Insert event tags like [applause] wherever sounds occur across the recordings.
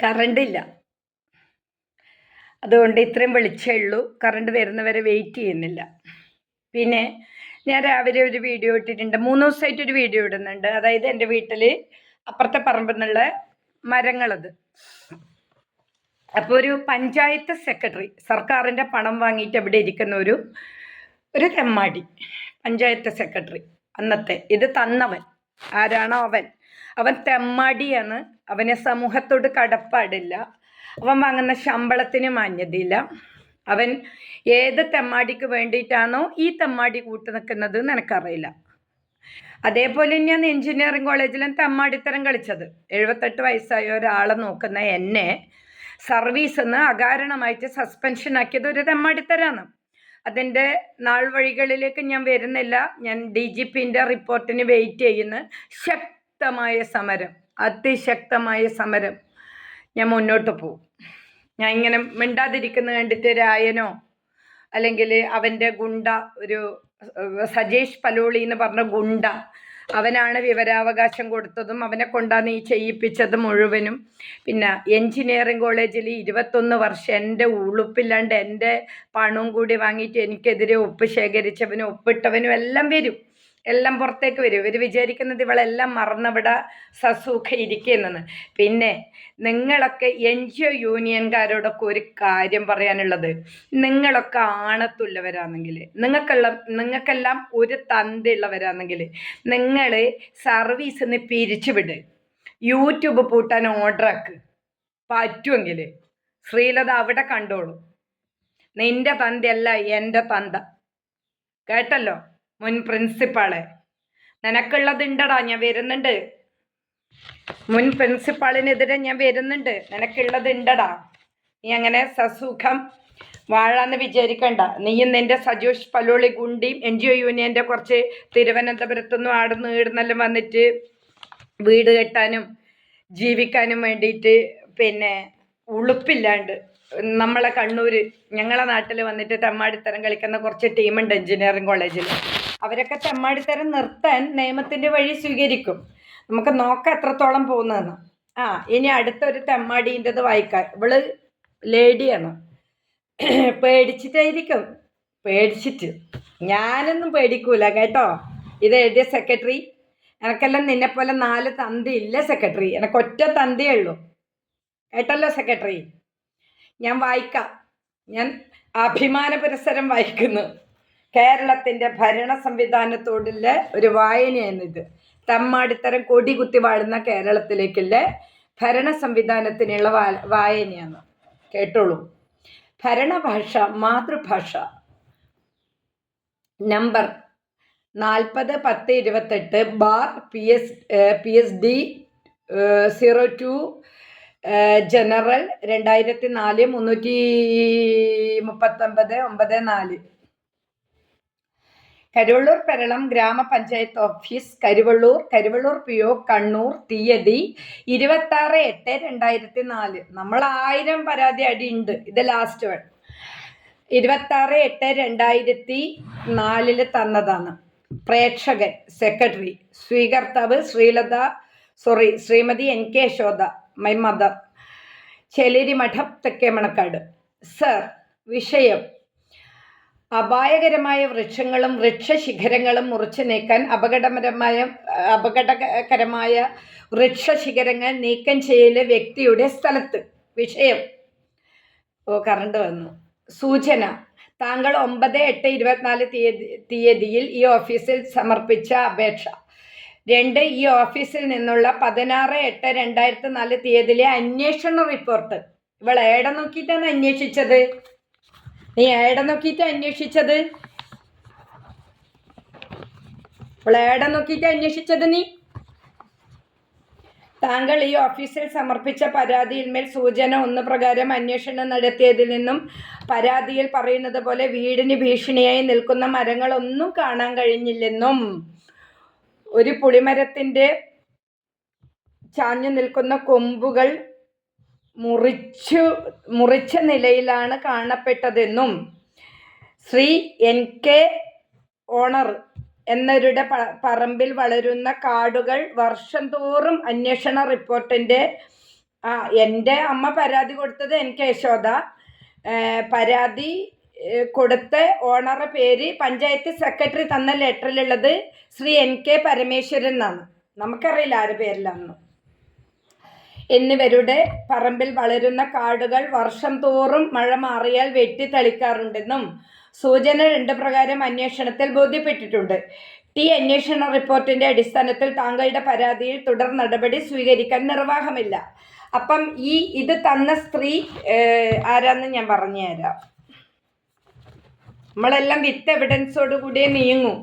Current ഇല്ല അതുകൊണ്ട് ഇത്രയും വെളിച്ചേ ഉള്ളൂ. കറണ്ട് വരുന്നവരെ വെയിറ്റ് ചെയ്യുന്നില്ല. പിന്നെ ഞാൻ രാവിലെ ഒരു വീഡിയോ ഇട്ടിട്ടുണ്ട്. മൂന്ന് ദിവസമായിട്ട് ഒരു വീഡിയോ ഇടുന്നുണ്ട്. അതായത് എന്റെ വീട്ടിൽ അപ്പുറത്തെ പറമ്പിൽ നിന്നുള്ള മരങ്ങളത്. അപ്പോൾ ഒരു പഞ്ചായത്ത് സെക്രട്ടറി സർക്കാരിന്റെ പണം വാങ്ങിയിട്ട് അവിടെ ഇരിക്കുന്ന ഒരു ഒരു തെമ്മാടി. പഞ്ചായത്ത് സെക്രട്ടറി അന്നത്തെ. ഇത് തന്നവൻ. ആരാണോ അവൻ. അവൻ തെമ്മാടിയാണ്. അവനെ സമൂഹത്തോട് കടപ്പാടില്ല. അവൻ വാങ്ങുന്ന ശമ്പളത്തിന് മാന്യതയില്ല. അവൻ ഏത് തെമ്മാടിക്ക് വേണ്ടിയിട്ടാണോ ഈ തെമ്മാടി കൂട്ടു നിൽക്കുന്നത് എനിക്കറിയില്ല അതേപോലെ തന്നെയാണ് എഞ്ചിനീയറിംഗ് കോളേജിലും തെമ്മാടിത്തരം കളിച്ചത്. എഴുപത്തെട്ട് വയസ്സായ ഒരാളെ നോക്കുന്ന എന്നെ സർവീസ് നിന്ന് അകാരണമായിട്ട് സസ്പെൻഷൻ ആക്കിയത് ഒരു തെമ്മാടിത്തരാണ്. അതിന്റെ നാൾ വഴികളിലേക്ക് ഞാൻ വരുന്നില്ല. ഞാൻ ഡി ജി പിന്റെ റിപ്പോർട്ടിന് വെയിറ്റ് ചെയ്യുന്ന. ശക്തമായ സമരം അതിശക്തമായ സമരം. ഞാൻ മുന്നോട്ട് പോകും. ഞാൻ ഇങ്ങനെ മിണ്ടാതിരിക്കുന്ന കണ്ടിട്ട് രായനോ അല്ലെങ്കിൽ അവന്റെ ഗുണ്ട ഒരു സജേഷ് പലോളി എന്ന് പറഞ്ഞ ഗുണ്ട അവനാണ് വിവരാവകാശം കൊടുത്തതും അവനെ കൊണ്ടാണ് ഈ ചെയ്യിപ്പിച്ചത് മുഴുവനും. പിന്നെ എൻജിനീയറിംഗ് കോളേജിൽ ഇരുപത്തൊന്ന് വർഷം എന്റെ ഉളുപ്പില്ലാണ്ട് എന്റെ പണവും കൂടി വാങ്ങിയിട്ട് എനിക്കെതിരെ ഒപ്പ് ശേഖരിച്ചവനും ഒപ്പിട്ടവനും എല്ലാം വരും. എല്ലാം പുറത്തേക്ക് വരും. ഇവർ വിചാരിക്കുന്നത് ഇവളെല്ലാം മറന്നവിടെ സസൂഖ ഇരിക്കുന്നെന്ന്. പിന്നെ നിങ്ങളൊക്കെ എൻ ജി ഒ യൂണിയൻകാരോടൊക്കെ ഒരു കാര്യം പറയാനുള്ളത്. നിങ്ങളൊക്കെ ആണത്തുള്ളവരാണെങ്കിൽ നിങ്ങൾക്കുള്ള നിങ്ങൾക്കെല്ലാം ഒരു തന്തിയുള്ളവരാണെങ്കിൽ നിങ്ങൾ സർവീസിൽ നിന്ന് പിരിച്ചുവിട്. യൂട്യൂബ് പൂട്ടാൻ ഓർഡറാക്ക്. പറ്റുമെങ്കിൽ ശ്രീലത അവിടെ കണ്ടോളൂ. നിന്റെ തന്തയല്ല എന്റെ തന്ത. കേട്ടല്ലോ? മുൻ പ്രിൻസിപ്പാൾ നിനക്കുള്ളത് ഉണ്ടടാ ഞാൻ വരുന്നുണ്ട്. മുൻ പ്രിൻസിപ്പാളിനെതിരെ ഞാൻ വരുന്നുണ്ട്. നിനക്കുള്ളത് ഉണ്ടടാ നീ അങ്ങനെ സസുഖം വാഴാന്ന് വിചാരിക്കണ്ട. നീയും നിന്റെ സജോഷ് പലോളി ഗുണ്ടിയും എൻ ജി ഒ യൂണിയന്റെ കുറച്ച് തിരുവനന്തപുരത്തുനിന്നും ആടുന്ന് ഈടുന്നെല്ലാം വന്നിട്ട് വീട് കെട്ടാനും ജീവിക്കാനും വേണ്ടിയിട്ട് പിന്നെ ഉളുപ്പില്ലാണ്ട് നമ്മളെ കണ്ണൂർ ഞങ്ങളെ നാട്ടിൽ വന്നിട്ട് തമ്മാടിത്തരം കളിക്കുന്ന കുറച്ച് ടീമുണ്ട് എഞ്ചിനീയറിംഗ് കോളേജിൽ അവരൊക്കെ തെമ്മാടിത്തരം നിർത്താൻ നിയമത്തിന്റെ വഴി സ്വീകരിക്കും. നമുക്ക് നോക്കാം എത്രത്തോളം പോകുന്നതെന്ന്. ആ ഇനി അടുത്തൊരു തെമ്മാടീന്റെത് വായിക്കാം. ഇവൾ ലേഡിയാണ്. പേടിച്ചിട്ടായിരിക്കും. പേടിച്ചിട്ട്. ഞാനൊന്നും പേടിക്കൂല കേട്ടോ. ഇത് എഴുതിയ സെക്രട്ടറി. എനക്കെല്ലാം നിന്നെപ്പോലെ നാല് തന്തി ഇല്ല സെക്രട്ടറി. എനക്ക് ഒറ്റ തന്തിയേ ഉള്ളൂ. കേട്ടല്ലോ സെക്രട്ടറി? ഞാൻ വായിക്കാം. ഞാൻ അഭിമാന പുരസരം വായിക്കുന്നു. കേരളത്തിന്റെ ഭരണ സംവിധാനത്തോടുള്ള ഒരു വായനയാണ് ഇത് തമ്മാടിത്തരം കൊടി കുത്തി വാഴുന്ന കേരളത്തിലേക്കുള്ള ഭരണ സംവിധാനത്തിനുള്ള വായനയാണ്. കേട്ടോളൂ. ഭരണഭാഷ മാതൃഭാഷ. നമ്പർ നാൽപ്പത് പത്ത് ഇരുപത്തെട്ട് bar P S P S D zero two general രണ്ടായിരത്തി നാല് മുന്നൂറ്റി മുപ്പത്തൊമ്പത് ഒമ്പത് നാല്. കരുവള്ളൂർ പെരളം ഗ്രാമപഞ്ചായത്ത് office Karuvallur Karuvallur P O Kannur തീയതി ഇരുപത്താറ് എട്ട് രണ്ടായിരത്തി നാല് നമ്മൾ ആയിരം പരാതി അടി ഉണ്ട് ഇത് ലാസ്റ്റ് വൺ ഇരുപത്താറ് എട്ട് രണ്ടായിരത്തി നാലിൽ തന്നതാണ്. പ്രേക്ഷകൻ secretary സ്വീകർത്താവ് Sreelatha sorry Shrimati N K Yashoda my mother Cheleri മഠം തെക്കേമണക്കാട്. സർ വിഷയം. അപായകരമായ വൃക്ഷങ്ങളും വൃക്ഷശിഖരങ്ങളും മുറിച്ചു നീക്കാൻ അപകടകരമായ അപകടകരമായ വൃക്ഷശിഖരങ്ങൾ നീക്കം ചെയ്യൽ വ്യക്തിയുടെ സ്ഥലത്ത്. വിഷയം. ഓ കറണ്ട് വന്നു. സൂചന. താങ്കൾ ഒമ്പത് എട്ട് ഇരുപത്തിനാല് തീയതി തീയതിയിൽ ഈ ഓഫീസിൽ സമർപ്പിച്ച അപേക്ഷ. രണ്ട് ഈ ഓഫീസിൽ നിന്നുള്ള പതിനാറ് എട്ട് രണ്ടായിരത്തി നാല് തീയതിയിലെ അന്വേഷണ റിപ്പോർട്ട്. ഇവൾ ഏടെ നോക്കിയിട്ടാണ് അന്വേഷിച്ചത്? നീ ഏടെ നോക്കിയിട്ട് അന്വേഷിച്ചത്? അപ്പോൾ നോക്കിയിട്ട് അന്വേഷിച്ചത് നീ? താങ്കൾ ഈ ഓഫീസിൽ സമർപ്പിച്ച പരാതിയിന്മേൽ സൂചന ഒന്ന് പ്രകാരം അന്വേഷണം നടത്തിയതിൽ നിന്നും പരാതിയിൽ പറയുന്നത് പോലെ വീടിന് ഭീഷണിയായി നിൽക്കുന്ന മരങ്ങളൊന്നും കാണാൻ കഴിഞ്ഞില്ലെന്നും ഒരു പുളിമരത്തിന്റെ ചാഞ്ഞു നിൽക്കുന്ന കൊമ്പുകൾ മുറിച്ചു മുറിച്ച നിലയിലാണ് കാണപ്പെട്ടതെന്നും ശ്രീ എൻ കെ ഓണർ എന്നവരുടെ പറമ്പിൽ വളരുന്ന കാടുകൾ വർഷം തോറും അന്വേഷണ റിപ്പോർട്ടിന്റെ ആ എന്റെ അമ്മ പരാതി കൊടുത്തത് എനിക്ക് യശോദ പരാതി കൊടുത്ത ഓണറുടെ പേര് പഞ്ചായത്ത് സെക്രട്ടറി തന്ന ലെറ്ററിലുള്ളത് ശ്രീ എൻ കെ പരമേശ്വരൻ എന്നാണ്. നമുക്കറിയില്ല ആരുടെ പേരിലാണെന്ന്. എന്നിവരുടെ പറമ്പിൽ വളരുന്ന കാടുകൾ വർഷം തോറും മഴ മാറിയാൽ വെട്ടിത്തെളിക്കാറുണ്ടെന്നും സൂചന രണ്ട് പ്രകാരം അന്വേഷണത്തിൽ ബോധ്യപ്പെട്ടിട്ടുണ്ട്. ടി അന്വേഷണ റിപ്പോർട്ടിന്റെ അടിസ്ഥാനത്തിൽ താങ്കളുടെ പരാതിയിൽ തുടർ നടപടി സ്വീകരിക്കാൻ നിർവാഹമില്ല. അപ്പം ഈ ഇത് തന്ന സ്ത്രീ ആരാന്ന് ഞാൻ പറഞ്ഞുതരാം. നമ്മളെല്ലാം വിത്ത് എവിഡൻസോട് കൂടിയേ നീങ്ങും.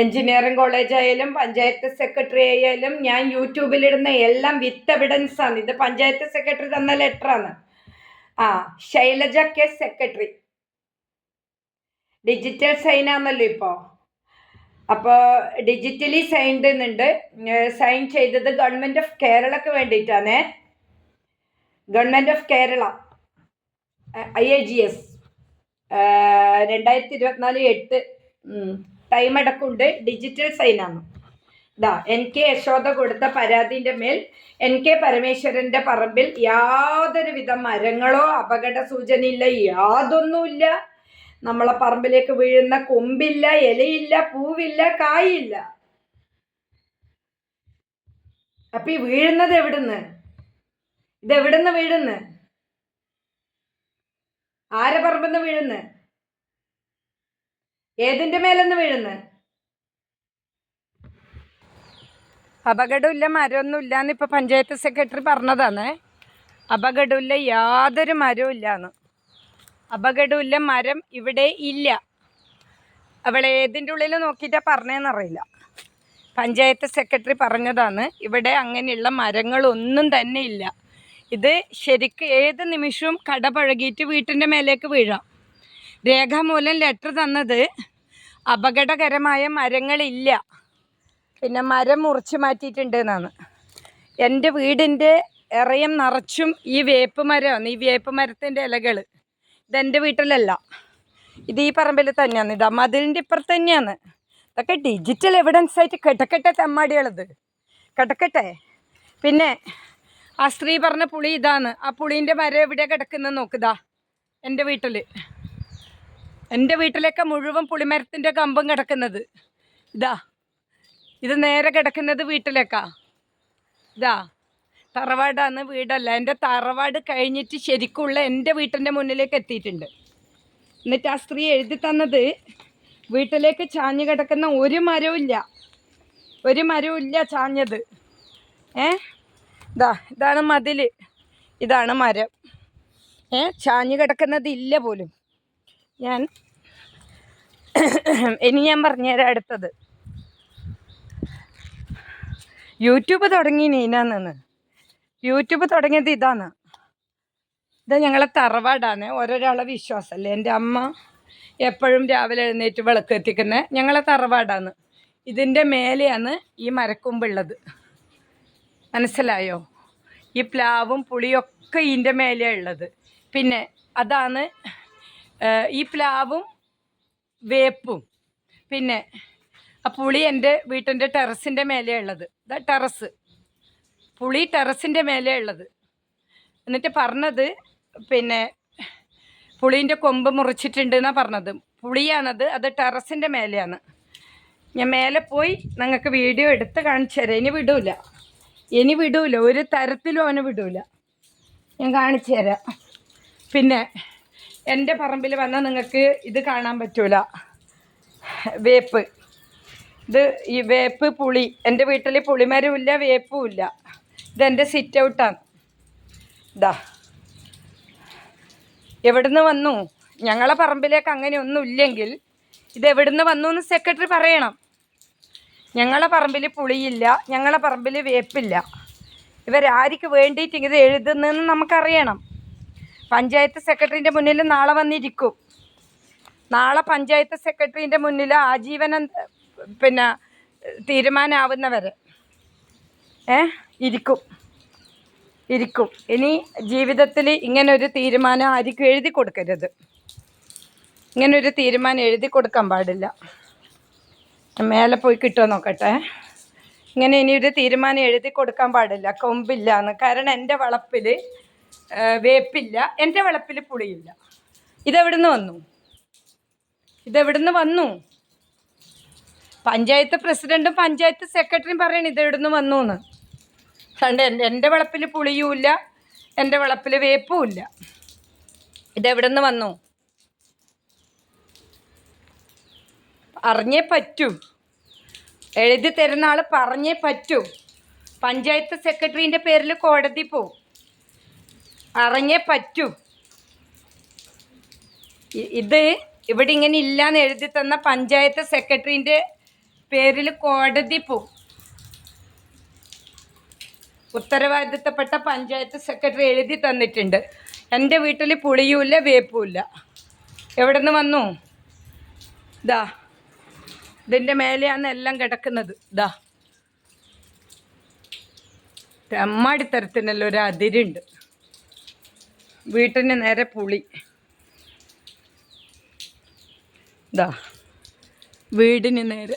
എഞ്ചിനീയറിംഗ് കോളേജ് ആയാലും പഞ്ചായത്ത് സെക്രട്ടറി ആയാലും ഞാൻ യൂട്യൂബിലിടുന്ന എല്ലാം വിത്ത് എവിഡൻസ് ആണ്. ഇത് പഞ്ചായത്ത് സെക്രട്ടറി തന്ന ലെറ്ററാണ് ആ Shailaja K secretary. Digital sign ആണല്ലോ ഇപ്പോൾ അപ്പോൾ ഡിജിറ്റലി സൈൻഡ് എന്നുണ്ട് സൈൻ ചെയ്തത് ഗവൺമെന്റ് ഓഫ് കേരളക്ക് വേണ്ടിയിട്ടാണ്. Government of Kerala I A G S രണ്ടായിരത്തി ഇരുപത്തിനാല് എട്ട്. ടൈം അടക്കമുണ്ട് ഡിജിറ്റൽ സൈനാണ് ഇതാ എൻ കെ യശോദ കൊടുത്ത പരാതിന്റെ മേൽ എൻ കെ പരമേശ്വരന്റെ പറമ്പിൽ യാതൊരുവിധ മരങ്ങളോ അപകട സൂചനയില്ല യാതൊന്നുമില്ല. നമ്മളെ പറമ്പിലേക്ക് വീഴുന്ന കൊമ്പില്ല ഇലയില്ല പൂവില്ല കായില്ല. അപ്പൊ ഈ വീഴുന്നത് എവിടുന്ന്? ഇതെവിടുന്ന് വീഴുന്ന്? ആരെ പറമ്പെന്ന് വീഴുന്ന്? ഏതിന്റെ മേലെന്ന് വീഴുന്നത് അപകടമില്ല മരമൊന്നുമില്ല എന്ന് ഇപ്പൊ പഞ്ചായത്ത് സെക്രട്ടറി പറഞ്ഞതാണ്. അപകടമില്ല യാതൊരു മരവും ഇല്ലാന്ന് അപകടമില്ല മരം ഇവിടെ ഇല്ല. അവൾ ഏതിന്റെ ഉള്ളിൽ നോക്കിയിട്ടാ പറഞ്ഞതെന്നറിയില്ല പഞ്ചായത്ത് സെക്രട്ടറി പറഞ്ഞതാണ് ഇവിടെ അങ്ങനെയുള്ള മരങ്ങളൊന്നും തന്നെ ഇല്ല. ഇത് ശരിക്ക് ഏത് നിമിഷവും കട പഴകിയിട്ട് വീട്ടിന്റെ മേലേക്ക് വീഴാം. രേഖാമൂലം ലെറ്റർ തന്നത് അപകടകരമായ മരങ്ങളില്ല. പിന്നെ മരം മുറിച്ച് മാറ്റിയിട്ടുണ്ട് എന്നാണ്. എന്റെ വീടിന്റെ ഇറയം നിറച്ചും ഈ വേപ്പ് മരമാണ് ഈ വേപ്പ് മരത്തിന്റെ ഇലകൾ ഇതെന്റെ വീട്ടിലല്ല. ഇത് ഈ പറമ്പിൽ തന്നെയാണ്. ഇത് മതിലിന്റെ ഇപ്പുറത്ത് തന്നെയാണ്. ഇതൊക്കെ ഡിജിറ്റൽ എവിഡൻസ് ആയിട്ട് കിടക്കട്ടെ തെമ്മാടികളത്. കിടക്കട്ടെ പിന്നെ ആ സ്ത്രീ പറഞ്ഞ പുളി ഇതാണ്. ആ പുളീന്റെ മരം എവിടെയാണ് കിടക്കുന്നത് നോക്കുതാ എന്റെ വീട്ടിൽ എന്റെ വീട്ടിലൊക്കെ മുഴുവൻ പുളിമരത്തിന്റെ കമ്പം കിടക്കുന്നത്. ഇതാ. ഇത് നേരെ കിടക്കുന്നത് വീട്ടിലേക്കാ. ഇതാ. തറവാടാണ് വീടല്ല. എന്റെ തറവാട് കഴിഞ്ഞിട്ട് ശരിക്കുള്ള എന്റെ വീട്ടിന്റെ മുന്നിലേക്ക് എത്തിയിട്ടുണ്ട്. എന്നിട്ട് ആ സ്ത്രീ എഴുതി തന്നത് വീട്ടിലേക്ക് ചാഞ്ഞു കിടക്കുന്ന ഒരു മരവും ഇല്ല. ഒരു മരവും ഇല്ല ചാഞ്ഞത്. ഏ? ഇതാ. ഇതാണ് മതിൽ ഇതാണ് മരം. ഏ? ചാഞ്ഞു കിടക്കുന്നത് ഇല്ല പോലും. ഞാൻ [coughs] ഇനി ഞാൻ പറഞ്ഞുതരാം അടുത്തത്. യൂട്യൂബ് തുടങ്ങി നീനാന്ന് യൂട്യൂബ് തുടങ്ങിയത് ഇതാണ്. ഇത് ഞങ്ങളെ തറവാടാണ്. ഓരോരാളെ വിശ്വാസമല്ലേ? എന്റെ അമ്മ എപ്പോഴും രാവിലെ എഴുന്നേറ്റ് വിളക്ക് എത്തിക്കുന്നത് ഞങ്ങളെ തറവാടാണ്. ഇതിന്റെ മേലെയാണ് ഈ മരക്കൊമ്പുള്ളത്. മനസ്സിലായോ? ഈ പ്ലാവും പുളിയൊക്കെ ഇതിന്റെ മേലെയാണ് ഉള്ളത്. പിന്നെ അതാണ് ഈ പ്ലാവും വേപ്പും. പിന്നെ ആ പുളി എന്റെ വീട്ടിന്റെ ടെറസിന്റെ മേലെയുള്ളത് ഇതാ ടെറസ്. പുളി ടെറസിന്റെ മേലെയുള്ളത് എന്നിട്ട് പറഞ്ഞത് പിന്നെ പുളീന്റെ കൊമ്പ് മുറിച്ചിട്ടുണ്ട് എന്നാണ് പറഞ്ഞത്. പുളിയാണത് അത് ടെറസിന്റെ മേലെയാണ്. ഞാൻ മേലെ പോയി നിങ്ങൾക്ക് വീഡിയോ എടുത്ത് കാണിച്ചു തരാം. ഇനി വിടൂല. ഇനി വിടൂല. ഒരു തരത്തിലും അവന് വിടൂല. ഞാൻ കാണിച്ചു തരാം. പിന്നെ എന്റെ പറമ്പിൽ വന്നാൽ നിങ്ങൾക്ക് ഇത് കാണാൻ പറ്റൂല. വേപ്പ്. ഇത് ഈ വേപ്പ് പുളി. എന്റെ വീട്ടിൽ പുളിമരവും ഇല്ല വേപ്പും ഇല്ല ഇതെന്റെ സിറ്റ് ഔട്ടാണ് ഇതാ എവിടുന്ന് വന്നു? ഞങ്ങളെ പറമ്പിലേക്ക് അങ്ങനെ ഒന്നും ഇല്ലെങ്കിൽ ഇത് എവിടുന്ന് വന്നു എന്ന് സെക്രട്ടറി പറയണം. ഞങ്ങളെ പറമ്പിൽ പുളിയില്ല ഞങ്ങളെ പറമ്പിൽ വേപ്പില്ല. ഇവരാർക്ക് വേണ്ടിയിട്ട് ഇത് എഴുതുന്നതെന്ന് നമുക്കറിയണം. പഞ്ചായത്ത് സെക്രട്ടറിന്റെ മുന്നിൽ നാളെ വന്നിരിക്കും. നാളെ പഞ്ചായത്ത് സെക്രട്ടറിന്റെ മുന്നിൽ ആജീവനം പിന്നെ തീരുമാനമാവുന്നവരെ ഏ? ഇരിക്കും. ഇരിക്കും. ഇനി ജീവിതത്തിൽ ഇങ്ങനൊരു തീരുമാനം ആർക്കും എഴുതി കൊടുക്കരുത്. ഇങ്ങനൊരു തീരുമാനം എഴുതി കൊടുക്കാൻ പാടില്ല. മേലെ പോയി കിട്ടുമോ നോക്കട്ടെ. ഇങ്ങനെ ഇനി ഒരു തീരുമാനം എഴുതി കൊടുക്കാൻ പാടില്ല. കൊമ്പില്ല എന്ന് കാരണം എന്റെ വളപ്പിൽ വേപ്പില്ല എന്റെ വളപ്പിൽ പുളിയില്ല. ഇതെവിടുന്ന് വന്നു? ഇതെവിടുന്ന് വന്നു? പഞ്ചായത്ത് പ്രസിഡന്റും പഞ്ചായത്ത് സെക്രട്ടറിയും പറയണം ഇതെവിടുന്ന് വന്നു എന്ന് കണ്ട് എന്റെ എന്റെ വളപ്പിൽ പുളിയുമില്ല എന്റെ വളപ്പിൽ വേപ്പുമില്ല. ഇതെവിടുന്ന് വന്നു? അറിഞ്ഞേ പറ്റൂ. എഴുതി തരുന്ന ആൾ പറഞ്ഞേ പറ്റൂ. പഞ്ചായത്ത് സെക്രട്ടറീന്റെ പേരിൽ കോടതി പോവും. അറിഞ്ഞേ പറ്റൂ. ഇത് ഇവിടെ ഇങ്ങനെ ഇല്ലാന്ന് എഴുതി തന്ന പഞ്ചായത്ത് സെക്രട്ടറിന്റെ പേരിൽ കോടതി പോവും ഉത്തരവാദിത്തപ്പെട്ട പഞ്ചായത്ത് സെക്രട്ടറി എഴുതി തന്നിട്ടുണ്ട്. എന്റെ വീട്ടിൽ പുളിയുമില്ല വേപ്പുമില്ല. എവിടെ നിന്ന് വന്നു? ദാ ഇതിന്റെ മേലെയാണ് എല്ലാം കിടക്കുന്നത്. ദാ. അമ്മാടിത്തരത്തിനല്ലോ ഒരു അതിരുണ്ട്. വീട്ടിന് നേരെ പുളി. ഇതാ വീടിന് നേരെ.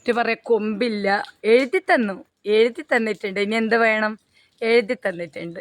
ഇത് പറയാ കൊമ്പില്ല. എഴുതി തന്നു. എഴുതി തന്നിട്ടുണ്ട്. ഇനി എന്ത് വേണം? എഴുതി തന്നിട്ടുണ്ട്.